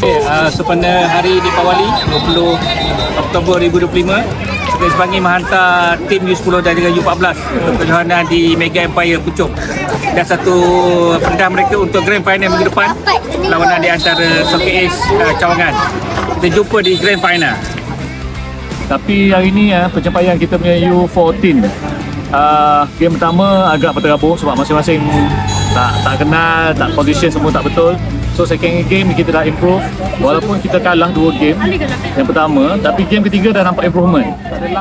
Okay, uh, sempena hari Deepawali 20 Oktober 2025 Sekolah Semanggi menghantar tim U10 dan juga U14 untuk kejohanan di Mega Empire Puchong dan satu pendah mereka untuk Grand Final minggu depan lawanan di antara Soccer Ace uh, Cawangan. Kita jumpa di Grand Final. Tapi hari ni ya, pencapaian kita punya U14 uh, Game pertama agak berterabur sebab masing-masing tak tak kenal, tak position semua tak betul. So second game kita dah improve. Walaupun kita kalah dua game. Yang pertama Tapi game ketiga dah nampak improvement.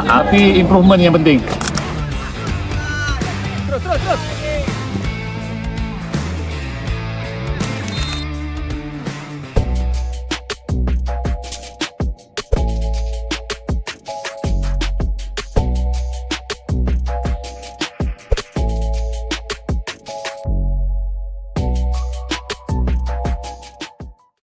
Tapi improvement yang penting. Terus terus terus